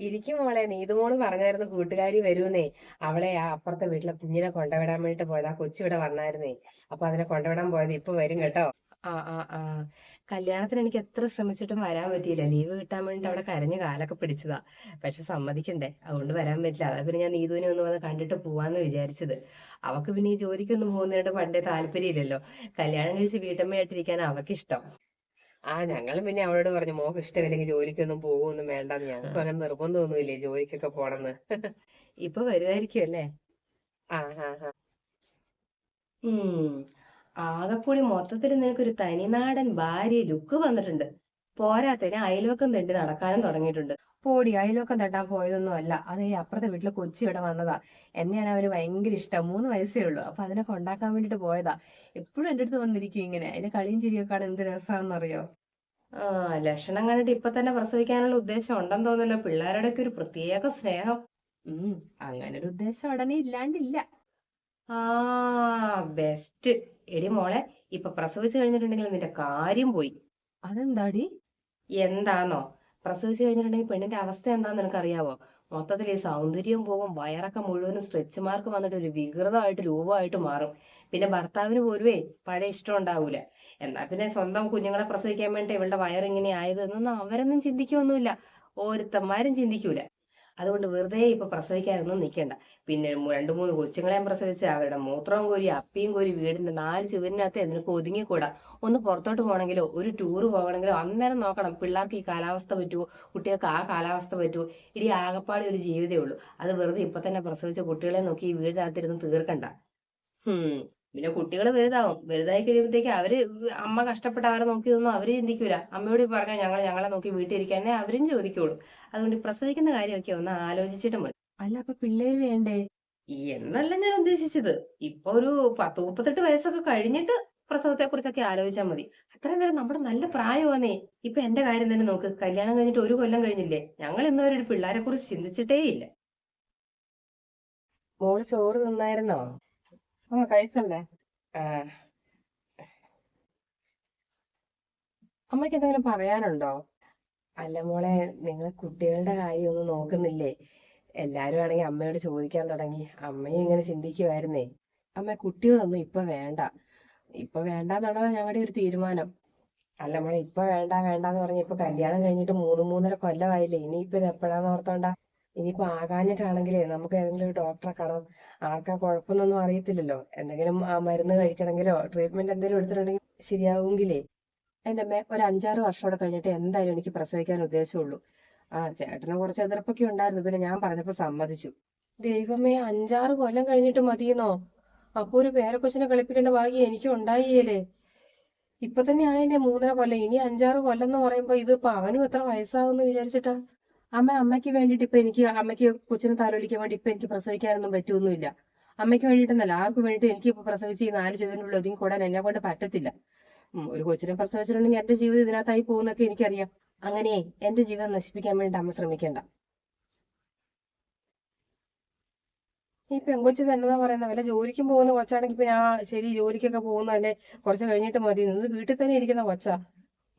ഇരിക്കും മോളെ. നീതുമോൾ പറഞ്ഞായിരുന്നു കൂട്ടുകാരി വരൂന്നേ അവളെ ആ അപ്പുറത്തെ വീട്ടിലെ കുഞ്ഞിനെ കൊണ്ടുവിടാൻ വേണ്ടിട്ട് പോയതാ. കൊച്ചിവിടെ വന്നായിരുന്നേ. അപ്പൊ അതിനെ കൊണ്ടുവിടാൻ പോയത് ഇപ്പൊ വരും കേട്ടോ. ആ ആ ആ. കല്യാണത്തിന് എനിക്ക് എത്ര ശ്രമിച്ചിട്ടും വരാൻ പറ്റിയില്ല. ലീവ് കിട്ടാൻ വേണ്ടി അവിടെ കരഞ്ഞു കാലൊക്കെ പിടിച്ചതാ. പക്ഷെ സമ്മതിക്കണ്ടേ? അതുകൊണ്ട് വരാൻ പറ്റില്ല. അതാ പിന്നെ ഞാൻ നീതുവിനെ ഒന്ന് വന്ന് കണ്ടിട്ട് പോവാന്ന് വിചാരിച്ചത്. അവക്ക് പിന്നെ ഈ ജോലിക്കൊന്നും പോകുന്നതിനോട് പണ്ടേ താല്പര്യമില്ലല്ലോ. കല്യാണം കഴിച്ച് വീട്ടമ്മയായിട്ടിരിക്കാൻ അവക്ക് ഇഷ്ടം ആ ഞങ്ങളും പിന്നെ അവളോട് പറഞ്ഞു മോക്ക് ഇഷ്ടമില്ലെങ്കിൽ ജോലിക്കൊന്നും പോകുമൊന്നും വേണ്ടെന്ന്. ഞങ്ങൾക്ക് അങ്ങനെ നിർബന്ധമൊന്നുമില്ലേ ജോലിക്കൊക്കെ പോണെന്ന്? ഇപ്പൊ വരുമായിരിക്കും അല്ലേ? ആ ആ ആ ഉം. ആകെക്കൂടി മൊത്തത്തിൽ നിനക്കൊരു തനിനാടൻ ഭാര്യ ലുക്ക് വന്നിട്ടുണ്ട്. പോരാത്തതിന് അയൽവക്കം തെണ്ടി നടക്കാനും തുടങ്ങിയിട്ടുണ്ട്. പോടി അയലോക്കം തട്ടാൻ പോയതൊന്നും അല്ല. അത് ഈ അപ്പുറത്തെ വീട്ടിലെ കൊച്ചി ഇവിടെ വന്നതാ. എന്നെയാണ് അവന് ഭയങ്കര ഇഷ്ടം. മൂന്ന് വയസ്സേ ഉള്ളൂ. അപ്പൊ അതിനൊക്കെ ഉണ്ടാക്കാൻ വേണ്ടിട്ട് പോയതാ. എപ്പോഴും എന്റെ അടുത്ത് വന്നിരിക്കും ഇങ്ങനെ. അതിന്റെ കളിയും ചിരിയൊക്കെ ആണ് എന്ത് രസാന്നറിയോ? ആ ലക്ഷണം കണ്ടിട്ട് ഇപ്പൊ തന്നെ പ്രസവിക്കാനുള്ള ഉദ്ദേശം ഉണ്ടെന്ന് തോന്നല്ലോ പിള്ളേരുടെയൊക്കെ ഒരു പ്രത്യേക സ്നേഹം. ഉം അങ്ങനെ ഒരു ഉദ്ദേശം ഉടനെ ഇല്ലാണ്ടില്ല. ആ ബെസ്റ്റ് എടി മോളെ ഇപ്പൊ പ്രസവിച്ചു കഴിഞ്ഞിട്ടുണ്ടെങ്കിൽ നിന്റെ കാര്യം പോയി. അതെന്താടി? എന്താന്നോ? പ്രസവിച്ചു കഴിഞ്ഞിട്ടുണ്ടെങ്കിൽ പെണ്ണിന്റെ അവസ്ഥ എന്താന്ന് നിനക്കറിയാവോ? മൊത്തത്തിൽ ഈ സൗന്ദര്യം പോകും വയറൊക്കെ മുഴുവനും സ്ട്രെച്ച് മാർക്ക് വന്നിട്ട് ഒരു വികൃതമായിട്ട് രൂപമായിട്ട് മാറും. പിന്നെ ഭർത്താവിന് പോലുവേ പഴയ ഇഷ്ടം ഉണ്ടാവൂല. എന്നാ പിന്നെ സ്വന്തം കുഞ്ഞുങ്ങളെ പ്രസവിക്കാൻ വേണ്ടി ഇവളുടെ വയറിങ്ങനെ ആയത് എന്നൊന്നും അവരൊന്നും ചിന്തിക്കൊന്നുമില്ല ഓരോരുത്തന്മാരും ചിന്തിക്കൂല. അതുകൊണ്ട് വെറുതെ ഇപ്പൊ പ്രസവിക്കാനൊന്നും നിൽക്കണ്ട പിന്നെ രണ്ട് മൂന്ന് കൊച്ചുങ്ങളെയും പ്രസവിച്ച് അവരുടെ മൂത്രവും കോരി അപ്പിയും കോരി വീടിന്റെ നാല് ചുവരിനകത്ത് എന്തിനൊക്കെ ഒതുങ്ങിക്കൂടാ? ഒന്ന് പുറത്തോട്ട് പോകണമെങ്കിലോ ഒരു ടൂർ പോകണമെങ്കിലോ അന്നേരം നോക്കണം പിള്ളേർക്ക് ഈ കാലാവസ്ഥ പറ്റുമോ കുട്ടികൾക്ക് ആ കാലാവസ്ഥ പറ്റുമോ ഇടി ആകപ്പാടെ ഒരു ജീവിതമേ ഉള്ളൂ. അത് വെറുതെ ഇപ്പൊ തന്നെ പ്രസവിച്ച കുട്ടികളെ നോക്കി ഈ വീടിനകത്തിരുന്ന് തീർക്കണ്ട. ഹും. പിന്നെ കുട്ടികൾ വലുതാവും. വലുതായി കഴിയുമ്പോഴത്തേക്ക് അവർ അമ്മ കഷ്ടപ്പെട്ട് അവരെ നോക്കിയതൊന്നും അവർ ചിന്തിക്കൂല. അമ്മയോട് പറഞ്ഞാൽ ഞങ്ങൾ ഞങ്ങളെ നോക്കി വീട്ടിൽ ഇരിക്കാനേ അവരും ചോദിക്കുള്ളൂ. അതുകൊണ്ട് പ്രസവിക്കുന്ന കാര്യമൊക്കെ ഒന്ന് ആലോചിച്ചിട്ട് മതി. അല്ല അപ്പൊ പിള്ളേര് വേണ്ടേ? എന്നല്ല ഞാൻ ഉദ്ദേശിച്ചത്. ഇപ്പൊ ഒരു പത്ത് മുപ്പത്തെട്ട് വയസ്സൊക്കെ കഴിഞ്ഞിട്ട് പ്രസവത്തെ കുറിച്ചൊക്കെ ആലോചിച്ചാൽ മതി. അത്രയും നേരം നമ്മുടെ നല്ല പ്രായമാന്നേ. ഇപ്പൊ എന്റെ കാര്യം തന്നെ നോക്ക്. കല്യാണം കഴിഞ്ഞിട്ട് ഒരു കൊല്ലം കഴിഞ്ഞില്ലേ? ഞങ്ങൾ ഇന്നുവരെ ഒരു പിള്ളേരെ കുറിച്ച് ചിന്തിച്ചിട്ടേ ഇല്ല മോൾ ചോറ് തിന്നായിരുന്നോ? ആ. കഴിച്ചല്ലേ. അമ്മയ്ക്ക് എന്തെങ്കിലും പറയാനുണ്ടോ? അല്ല മോളെ നിങ്ങൾ കുട്ടികളുടെ കാര്യം ഒന്നും നോക്കുന്നില്ലേ? എല്ലാരും ആണെങ്കിൽ അമ്മയോട് ചോദിക്കാൻ തുടങ്ങി. അമ്മയും ഇങ്ങനെ ചിന്തിക്കുമായിരുന്നേ അമ്മ കുട്ടികളൊന്നും ഇപ്പൊ വേണ്ട. ഇപ്പൊ വേണ്ടാന്നുള്ളതാ ഞങ്ങളുടെ ഒരു തീരുമാനം. അല്ല മോളെ ഇപ്പൊ വേണ്ട വേണ്ടാന്ന് പറഞ്ഞ ഇപ്പൊ കല്യാണം കഴിഞ്ഞിട്ട് മൂന്ന് മൂന്നര കൊല്ലമായില്ലേ? ഇനിയിപ്പൊ ഇത് എപ്പോഴാന്ന് ഓർത്തോണ്ടാ? ഇനിയിപ്പോ ആകാഞ്ഞിട്ടാണെങ്കിലേ നമുക്ക് ഏതെങ്കിലും ഒരു ഡോക്ടറെ കാണാം. ആർക്കാ കുഴപ്പമൊന്നും അറിയത്തില്ലല്ലോ. എന്തെങ്കിലും ആ മരുന്ന് കഴിക്കണമെങ്കിലോ ട്രീറ്റ്മെന്റ് എന്തെങ്കിലും എടുത്തിട്ടുണ്ടെങ്കിൽ ശരിയാവുമെങ്കിലേ. എന്റെ അമ്മ ഒരു അഞ്ചാറ് വർഷം കൂടെ കഴിഞ്ഞിട്ട് എന്തായാലും എനിക്ക് പ്രസവിക്കാൻ ഉദ്ദേശമുള്ളൂ. ആ ചേട്ടന് കുറച്ച് എതിർപ്പൊക്കെ ഉണ്ടായിരുന്നു. പിന്നെ ഞാൻ പറഞ്ഞപ്പോ സമ്മതിച്ചു. ദൈവമേ അഞ്ചാറ് കൊല്ലം കഴിഞ്ഞിട്ട് മതിയെന്നോ? അപ്പൊ ഒരു പേരക്കൊച്ചിനെ കളിപ്പിക്കേണ്ട ഭാഗ്യം എനിക്ക് ഉണ്ടായില്ലേ? ഇപ്പൊ തന്നെ ആയില്ലേ മൂന്നര കൊല്ലം. ഇനി അഞ്ചാറ് കൊല്ലം എന്ന് പറയുമ്പോ ഇത് ഇപ്പൊ അവനും എത്ര വയസ്സാവുമെന്ന് വിചാരിച്ചിട്ടാ? അമ്മ അമ്മയ്ക്ക് വേണ്ടിയിട്ട് ഇപ്പൊ എനിക്ക് അമ്മയ്ക്ക് കൊച്ചിനെ താലോലിക്കാൻ വേണ്ടി ഇപ്പൊ എനിക്ക് പ്രസവിക്കാനൊന്നും പറ്റുമൊന്നുമില്ല അമ്മയ്ക്ക് വേണ്ടിയിട്ടെന്നല്ല ആർക്കും വേണ്ടിയിട്ട് എനിക്ക് ഇപ്പൊ പ്രസവിച്ച് ഈ നാല് ചുവരിനുള്ളിൽ ഒതുങ്ങി കൂടാൻ എന്നെ കൊണ്ട് പറ്റത്തില്ല. ഒരു കൊച്ചിനെ പ്രസവിച്ചിട്ടുണ്ടെങ്കിൽ എന്റെ ജീവിതം ഇതിനകത്തായി പോകുന്നൊക്കെ എനിക്കറിയാം. അങ്ങനെ എന്റെ ജീവിതം നശിപ്പിക്കാൻ വേണ്ടി അമ്മ ശ്രമിക്കണ്ട. ഈ പെങ്കൊച്ചു തന്നെന്നാ പറയുന്ന വല്ല ജോലിക്കും പോകുന്ന കൊച്ചാണെങ്കിൽ പിന്നെ ആ ശരി ജോലിക്കൊക്കെ പോകുന്നതല്ലേ കുറച്ച് കഴിഞ്ഞിട്ട് മതി. നിന്ന് വീട്ടിൽ തന്നെ ഇരിക്കുന്ന കൊച്ചാ.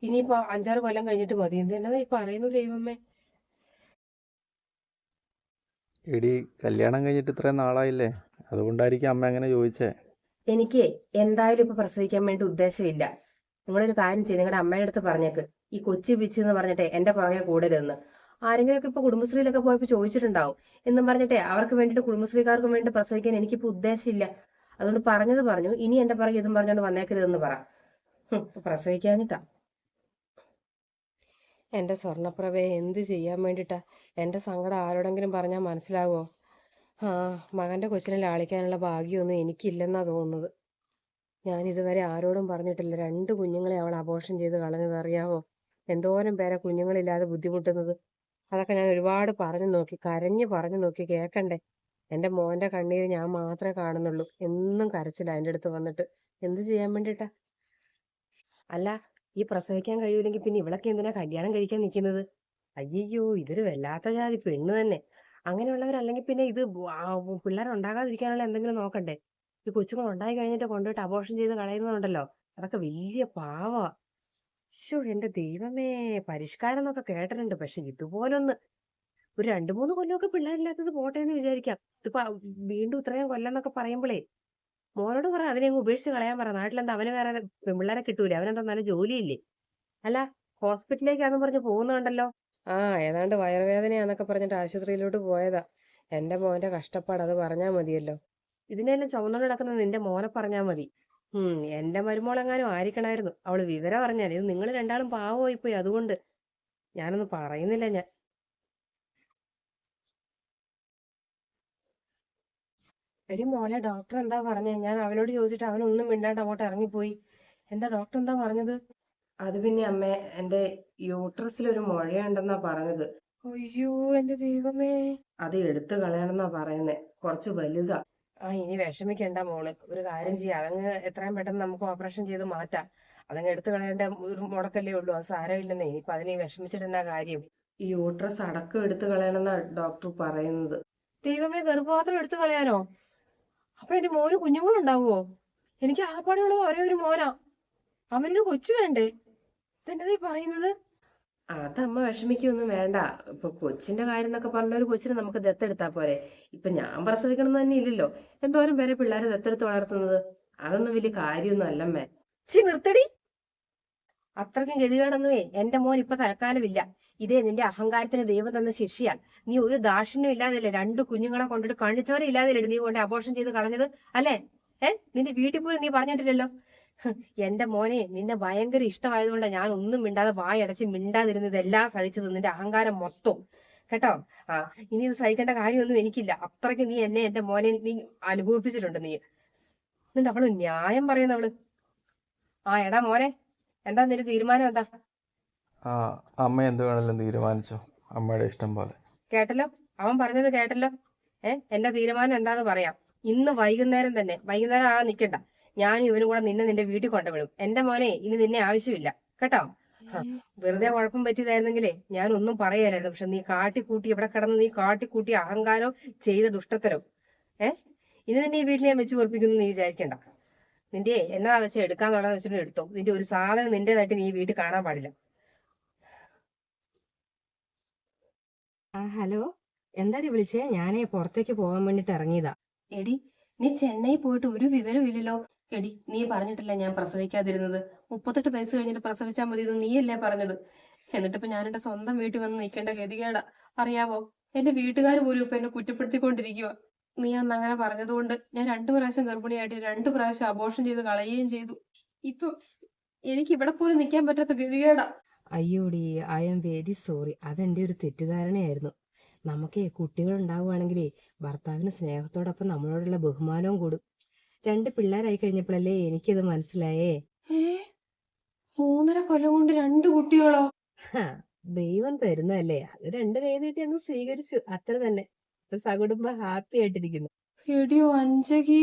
ഇനിയിപ്പോ അഞ്ചാറ് കൊല്ലം കഴിഞ്ഞിട്ട് മതി. എന്തിനാ ഈ പറയുന്നത് ദൈവമേ? എടി കല്യാണം കഴിഞ്ഞിട്ട് ഇത്രയും നാളായില്ലേ? അതുകൊണ്ടായിരിക്കും അമ്മ അങ്ങനെ ചോദിച്ചേ. എനിക്ക് എന്തായാലും ഇപ്പൊ പ്രസവിക്കാൻ വേണ്ടി ഉദ്ദേശമില്ല. നിങ്ങളൊരു കാര്യം ചെയ്യും നിങ്ങളുടെ അമ്മയുടെ അടുത്ത് പറഞ്ഞേക്ക്. ഈ കൊച്ചു പിച്ച് എന്ന് പറഞ്ഞിട്ടെ എന്റെ പുറകെ കൂടരുതെന്ന്. ആരെങ്കിലുമൊക്കെ ഇപ്പൊ കുടുംബശ്രീയിലൊക്കെ പോയപ്പോ ചോദിച്ചിട്ടുണ്ടാവും. എന്നും പറഞ്ഞിട്ടെ അവർക്ക് വേണ്ടിയിട്ട് കുടുംബശ്രീക്കാർക്ക് വേണ്ടി പ്രസവിക്കാൻ എനിക്കിപ്പോ ഉദ്ദേശമില്ല. അതുകൊണ്ട് പറഞ്ഞത് പറഞ്ഞു ഇനി എന്റെ പുറകെ ഇതും പറഞ്ഞോണ്ട് വന്നേക്കരുതെന്ന് പറ. പ്രസവിക്കാഞ്ഞിട്ടാ. എന്റെ സ്വർണപ്രഭയെ എന്ത് ചെയ്യാൻ വേണ്ടിയിട്ടാണ് എന്റെ സങ്കടം ആരോടെങ്കിലും പറഞ്ഞാൽ മനസ്സിലാവോ? ആ മകന്റെ കൊച്ചിനെ ലാളിക്കാനുള്ള ഭാഗ്യമൊന്നും എനിക്കില്ലെന്നാണ് തോന്നുന്നത്. ഞാൻ ഇതുവരെ ആരോടും പറഞ്ഞിട്ടില്ല. രണ്ട് കുഞ്ഞുങ്ങളെ അവൾ അബോർഷൻ ചെയ്ത് കളഞ്ഞത് അറിയാവോ? എന്തോരം പേരെ കുഞ്ഞുങ്ങളില്ലാതെ ബുദ്ധിമുട്ടുന്നത്? അതൊക്കെ ഞാൻ ഒരുപാട് പറഞ്ഞു നോക്കി കരഞ്ഞു പറഞ്ഞു നോക്കി കേൾക്കണ്ടേ എന്റെ മോന്റെ കണ്ണീര് ഞാൻ മാത്രമേ കാണുന്നുള്ളൂ. എന്നും കരച്ചില്ല എന്റെ അടുത്ത് വന്നിട്ട്. എന്ത് ചെയ്യാൻ വേണ്ടിയിട്ടാ അല്ല ഈ പ്രസവിക്കാൻ കഴിയൂലെങ്കിൽ പിന്നെ ഇവളൊക്കെ എന്തിനാ കല്യാണം കഴിക്കാൻ നിൽക്കുന്നത് അയ്യോ ഇതൊരു വല്ലാത്ത ജാതി പെണ്ണ് തന്നെ. അങ്ങനെയുള്ളവരല്ലെങ്കിൽ പിന്നെ ഇത് പിള്ളേർ ഉണ്ടാകാതിരിക്കാനുള്ള എന്തെങ്കിലും നോക്കണ്ടേ? ഈ കൊച്ചുങ്ങൾ ഉണ്ടായി കഴിഞ്ഞിട്ട് കൊണ്ടുപോയിട്ട് അബോർഷൻ ചെയ്ത് കളയുന്നുണ്ടല്ലോ അതൊക്കെ വലിയ പാവാ. ശോ എന്റെ ദൈവമേ. പരിഷ്കാരം എന്നൊക്കെ കേട്ടിട്ടുണ്ട്. പക്ഷെ ഇതുപോലൊന്ന് ഒരു രണ്ടു മൂന്ന് കൊല്ലമൊക്കെ പിള്ളേരില്ലാത്തത് പോട്ടെ എന്ന് വിചാരിക്കാം. ഇതിപ്പോ വീണ്ടും ഇത്രയും കൊല്ലം എന്നൊക്കെ പറയുമ്പോഴേ മോനോട് പറ അതിനെ അങ്ങ് ഉപേക്ഷിച്ച് കളയാൻ പറ. നാട്ടിലെന്താ? അവന് വേറെ പെൺപിള്ളേരെ കിട്ടൂല. അവനെന്താ നല്ല ജോലിയില്ലേ? അല്ല ഹോസ്പിറ്റലിലേക്കാന്ന് പറഞ്ഞ് പോകുന്നുണ്ടല്ലോ. ആ ഏതാണ്ട് വയറുവേദനയാന്നൊക്കെ പറഞ്ഞിട്ട് ആശുപത്രിയിലോട്ട് പോയതാ. എന്റെ മോന്റെ കഷ്ടപ്പാട് അത് പറഞ്ഞാ മതിയല്ലോ. ഇതിനെല്ലാം ചുമന്നോണ്ട് നടക്കുന്ന നിന്റെ മോനെ പറഞ്ഞാ മതി. ഉം എന്റെ മരുമോളെങ്ങാനും ആയിരിക്കണായിരുന്നു. അവൾ വിവരം പറഞ്ഞാൽ ഇത് നിങ്ങൾ രണ്ടാളും പാവമായി പോയി അതുകൊണ്ട്. ഞാനൊന്നും പറയുന്നില്ല ഞാൻ. എടി മോളെ ഡോക്ടർ എന്താ പറഞ്ഞേ? ഞാൻ അവനോട് ചോദിച്ചിട്ട് അവൻ ഒന്നും മിണ്ടാണ്ട് അങ്ങോട്ട് ഇറങ്ങിപ്പോയി. എന്താ ഡോക്ടർ എന്താ പറഞ്ഞത്? അത് പിന്നെ അമ്മേ എന്റെ യൂട്രസിൽ ഒരു മുഴയുണ്ടെന്നാ പറഞ്ഞത്. അയ്യോ എന്റെ ദൈവമേ. അത് എടുത്തു കളയണമെന്നാ പറയുന്നേ. കുറച്ച് വലുതാ. ആ ഇനി വിഷമിക്കണ്ട മോൾ. ഒരു കാര്യം ചെയ്യാം. അതങ്ങ് എത്രയും പെട്ടെന്ന് നമുക്ക് ഓപ്പറേഷൻ ചെയ്ത് മാറ്റാം. അതങ്ങ് എടുത്തു കളയേണ്ട ഒരു മുടക്കല്ലേ ഉള്ളൂ. അത് സാരമില്ലെന്നേ. ഇപ്പൊ അതിനെ വിഷമിച്ചിട്ട് എന്നാ കാര്യം? ഈ യൂട്രസ് അടക്കം എടുത്തു കളയണമെന്നാ ഡോക്ടർ പറയുന്നത്. ദൈവമേ ഗർഭപാത്രം എടുത്തു കളയാനോ? അപ്പൊ എന്റെ മോന് കുഞ്ഞുങ്ങളുണ്ടാവുമോ എനിക്ക് ആകപ്പാടുള്ളത് ഒരേ ഒരു മോനാ. അവനൊരു കൊച്ചു വേണ്ടേ? ഇതെന്നതീ പറയുന്നത്? അതമ്മ വിഷമിക്കൊന്നും വേണ്ട. ഇപ്പൊ കൊച്ചിന്റെ കാര്യം എന്നൊക്കെ പറഞ്ഞ ഒരു കൊച്ചിനെ നമുക്ക് ദത്തെടുത്താ പോരെ. ഇപ്പൊ ഞാൻ പ്രസവിക്കണം തന്നെ ഇല്ലല്ലോ. എന്തോരം പേരെ പിള്ളേരെ ദത്തെടുത്ത് വളർത്തുന്നത്? അതൊന്നും വലിയ കാര്യമൊന്നും അല്ലമ്മേ. ചി നിർത്തടി. അത്രയ്ക്കും ഗതികേടൊന്നുമേ. എന്റെ മോൻ ഇപ്പൊ തൽക്കാലമില്ല. ഇതേ നിന്റെ അഹങ്കാരത്തിന് ദൈവം തന്ന ശിക്ഷയാ നീ ഒരു ദാക്ഷിണ്യം ഇല്ലാതല്ലേ രണ്ട് കുഞ്ഞുങ്ങളെ കൊണ്ടിട്ട് കണ്ണിച്ചോരെ ഇല്ലാതല്ലേ നീ കൊണ്ട് അബോർഷൻ ചെയ്ത് കളഞ്ഞത്? അല്ലേ? ഏ? നിന്റെ വീട്ടിൽ പോലും നീ പറഞ്ഞിട്ടില്ലല്ലോ? എന്റെ മോനെ നിന്നെ ഭയങ്കര ഇഷ്ടമായതുകൊണ്ട് ഞാൻ ഒന്നും മിണ്ടാതെ വായടച്ച് മിണ്ടാതിരുന്നത് എല്ലാം സഹിച്ചത് നിന്റെ അഹങ്കാരം മൊത്തം. കേട്ടോ? ആ ഇനി ഇത് സഹിക്കേണ്ട കാര്യമൊന്നും എനിക്കില്ല. അത്രയ്ക്ക് നീ എന്നെ എന്റെ മോനെ നീ അനുഭവിപ്പിച്ചിട്ടുണ്ട് നീ. എന്നിട്ട് അവൾ ന്യായം പറയുന്നവൾ. ആ എടാ മോനെ. എന്താ നിന്റെ തീരുമാനം എന്താ? ആ അമ്മ എന്ത് വേണമെങ്കിലും തീരുമാനിച്ചോ. അമ്മയുടെ ഇഷ്ടം പോലെ. കേട്ടല്ലോ? അവൻ പറഞ്ഞത് കേട്ടല്ലോ? ഏ എന്റെ തീരുമാനം എന്താന്ന് പറയാം. ഇന്ന് വൈകുന്നേരം തന്നെ വൈകുന്നേരം ആ നിക്കണ്ട. ഞാനും ഇവനും കൂടെ നിന്നെ നിന്റെ വീട്ടിൽ കൊണ്ടുവിടും. എന്റെ മോനെ ഇനി നിന്നെ ആവശ്യമില്ല. കേട്ടോ? വെറുതെ കുഴപ്പം പറ്റിയതായിരുന്നെങ്കിലേ ഞാൻ ഒന്നും പറയാനായിരുന്നു. പക്ഷെ നീ കാട്ടിക്കൂട്ടി ഇവിടെ കിടന്ന് നീ കാട്ടിക്കൂട്ടി അഹങ്കാരവും ചെയ്ത ദുഷ്ടത്തരം ഏ ഇനി നിന്നെ ഈ വീട്ടിൽ ഞാൻ വെച്ച് പൊറപ്പിക്കുന്നു നീ വിചാരിക്കണ്ട. നിന്റെ എന്നാ വെച്ചാൽ എടുക്കാന്നുള്ളത് വെച്ചിട്ട് എടുത്തോ. നിന്റെ ഒരു സാധനം നിന്റേതായിട്ട് നീ വീട്ടിൽ കാണാൻ പാടില്ല. ആ ഹലോ. എന്താടി വിളിച്ചേ? ഞാനേ പുറത്തേക്ക് പോകാൻ വേണ്ടിട്ട് ഇറങ്ങിയതാ. എടി നീ ചെന്നൈ പോയിട്ട് ഒരു വിവരവും ഇല്ലല്ലോ. എടി നീ പറഞ്ഞിട്ടില്ല ഞാൻ പ്രസവിക്കാതിരുന്നത്? മുപ്പത്തെട്ട് വയസ്സ് കഴിഞ്ഞിട്ട് പ്രസവിച്ചാൽ മതി എന്ന് നീയല്ലേ പറഞ്ഞത്? എന്നിട്ടിപ്പോ ഞാൻ എന്റെ സ്വന്തം വീട്ടിൽ വന്ന് നിൽക്കേണ്ട ഗതികേടാ. അറിയാവോ? എന്റെ വീട്ടുകാർ പോലും ഇപ്പൊ എന്നെ കുറ്റപ്പെടുത്തിക്കൊണ്ടിരിക്കുക നീ അന്ന് അങ്ങനെ പറഞ്ഞതുകൊണ്ട് ഞാൻ രണ്ടു പ്രാവശ്യം ഗർഭിണിയായിട്ട് രണ്ടു പ്രാവശ്യം അബോർഷൻ ചെയ്ത് കളയുകയും ചെയ്തു. ഇപ്പൊ എനിക്ക് ഇവിടെ പോലും നിൽക്കാൻ പറ്റാത്ത ഗതികേടാ. അയ്യോടി ഐ ആം വെരി സോറി അതെന്റെ ഒരു തെറ്റിദ്ധാരണയായിരുന്നു. നമുക്കേ കുട്ടികൾ ഉണ്ടാവുകയാണെങ്കിലേ ഭർത്താവിന് സ്നേഹത്തോടൊപ്പം നമ്മളോടുള്ള ബഹുമാനവും കൂടും. രണ്ട് പിള്ളേരായി കഴിഞ്ഞപ്പോഴല്ലേ എനിക്കത് മനസ്സിലായേ? മൂന്നര കൊല്ലം കൊണ്ട് രണ്ട് കുട്ടികളോ? ദൈവം തരുന്നതല്ലേ? അത് രണ്ട് കൈ നീട്ടി അങ്ങ് സ്വീകരിച്ചു. അത്ര തന്നെ. സകുടുംബ ഹാപ്പി ആയിട്ടിരിക്കുന്നു. എടിയോ അഞ്ചകി